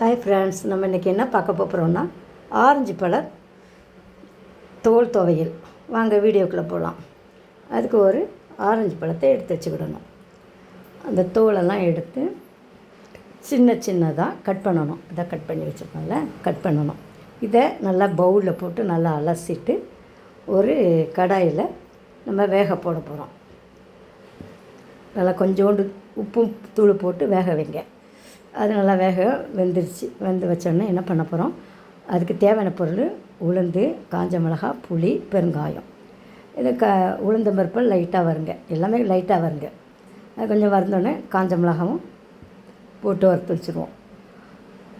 Hi friends நம்ம இன்றைக்கி என்ன பார்க்க போகிறோம்னா ஆரஞ்சு பழ தோல் துவையல். வாங்க வீடியோக்குள்ளே போகலாம் அதுக்கு ஒரு ஆரஞ்சு பழத்தை எடுத்து வச்சுக்கிடணும். அந்த தோலெல்லாம் எடுத்து சின்ன சின்னதாக கட் பண்ணணும். இதை கட் பண்ணி வச்சுருக்கோம்ல கட் பண்ணணும். இதை நல்லா பவுலில் போட்டு நல்லா அலசிட்டு ஒரு கடாயில் நம்ம வேக போட போகிறோம் நல்லா கொஞ்சோண்டு உப்பும் தூள் போட்டு வேக வைங்க. அது நல்லா வேக வெந்துருச்சு. வெந்து வச்சோடனே என்ன பண்ண போகிறோம் அதுக்கு தேவையான பொருள் உளுந்து காஞ்ச மிளகா புளி பெருங்காயம். இது க உளுந்த பருப்பு லைட்டாக வருங்க. எல்லாமே லைட்டாக வருங்க. அது கொஞ்சம் வறுந்தோடனே காஞ்ச மிளகாவும் போட்டு வறுத்து வச்சுருவோம்.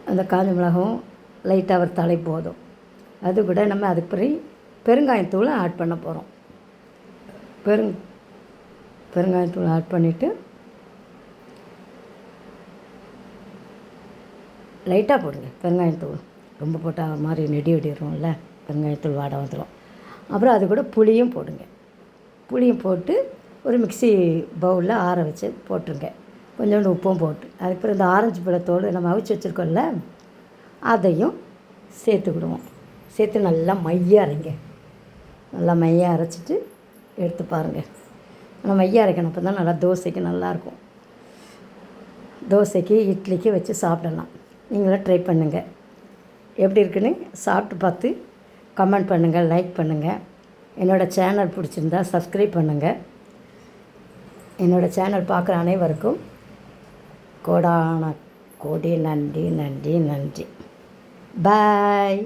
அந்த காஞ்ச மிளகாவும் லைட்டாக வறுத்தாலே போதும். அது கூட நம்ம அதுக்கு பிறகு பெருங்காயத்தூளை ஆட் பண்ண போகிறோம் பெருங் பெருங்காயத்தூளை ஆட் பண்ணிவிட்டு லைட்டாக போடுங்க. பெருங்காயத்தூள். ரொம்ப போட்டால் ஒரு மாதிரி நெடி வெடிடும்ல பெருங்காயத்தூள் வாடை வந்துடும் அப்புறம் அது கூட புளியும் போடுங்க. புளியும் போட்டு ஒரு மிக்ஸி பவுலில் ஆற வச்சு போட்டுருங்க. கொஞ்சோண்டு உப்பும் போட்டு. அதுக்கப்புறம் இந்த ஆரஞ்சு பழத்தோடு நம்ம அவிச்சு வச்சுருக்கோம்ல அதையும் சேர்த்துக்கிடுவோம் சேர்த்து நல்லா மையாக அரைங்க. நல்லா மையாக அரைச்சிட்டு எடுத்து பாருங்கள் ஆனால் மைய அரைக்கணும். அப்போ தான் நல்லா தோசைக்கு நல்லாயிருக்கும் தோசைக்கு இட்லிக்கு வச்சு சாப்பிடலாம். நீங்களும் ட்ரை பண்ணுங்கள் எப்படி இருக்குன்னு சாப்பிட்டு பார்த்து கமெண்ட் பண்ணுங்கள் லைக் பண்ணுங்கள் என்னோடய சேனல் பிடிச்சிருந்தா சப்ஸ்கிரைப் பண்ணுங்கள் என்னோடய சேனல் பார்க்குற அனைவருக்கும் கோடான கோடி நன்றி நன்றி நன்றி. பாய்